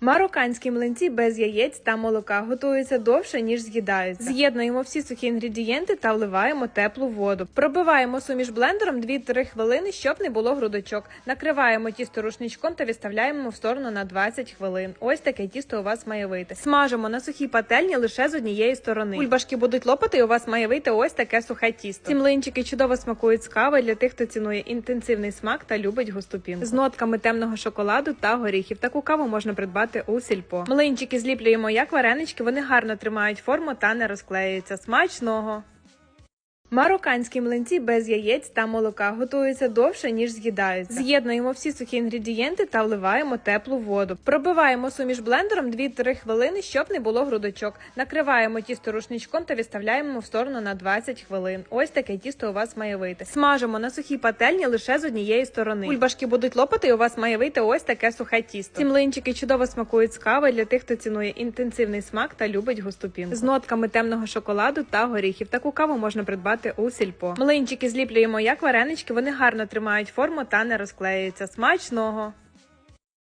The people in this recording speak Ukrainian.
Марокканські млинці без яєць та молока готуються довше, ніж з'їдаються. З'єднуємо всі сухі інгредієнти та вливаємо теплу воду. Пробиваємо суміш блендером 2-3 хвилини, щоб не було грудочок. Накриваємо тісто рушничком та відставляємо в сторону на 20 хвилин. Ось таке тісто у вас має вийти. Смажимо на сухій пательні лише з однієї сторони. Бульбашки будуть лопати, і у вас має вийти ось таке сухе тісто. Ці млинчики чудово смакують з кави для тих, хто цінує інтенсивний смак та любить густу З нотками темного шоколаду та горіхів. Таку каву можна придбати у сільпо. Млинчики зліплюємо як варенички, вони гарно тримають форму та не розклеюються. Смачного! Марокканські млинці без яєць та молока готуються довше, ніж з'їдаються. З'єднуємо всі сухі інгредієнти та вливаємо теплу воду. Пробиваємо суміш блендером 2-3 хвилини, щоб не було грудочок. Накриваємо тісто рушничком та відставляємо в сторону на 20 хвилин. Ось таке тісто у вас має вийти. Смажимо на сухій пательні лише з однієї сторони. Бульбашки будуть лопати, і у вас має вийти ось таке сухе тісто. Ці млинчики чудово смакують з кави для тих, хто цінує інтенсивний смак та любить густу З нотками темного шоколаду та горіхів. Таку каву можна придбати у сільпо. Млинчики зліплюємо як варенички, вони гарно тримають форму та не розклеюються. Смачного!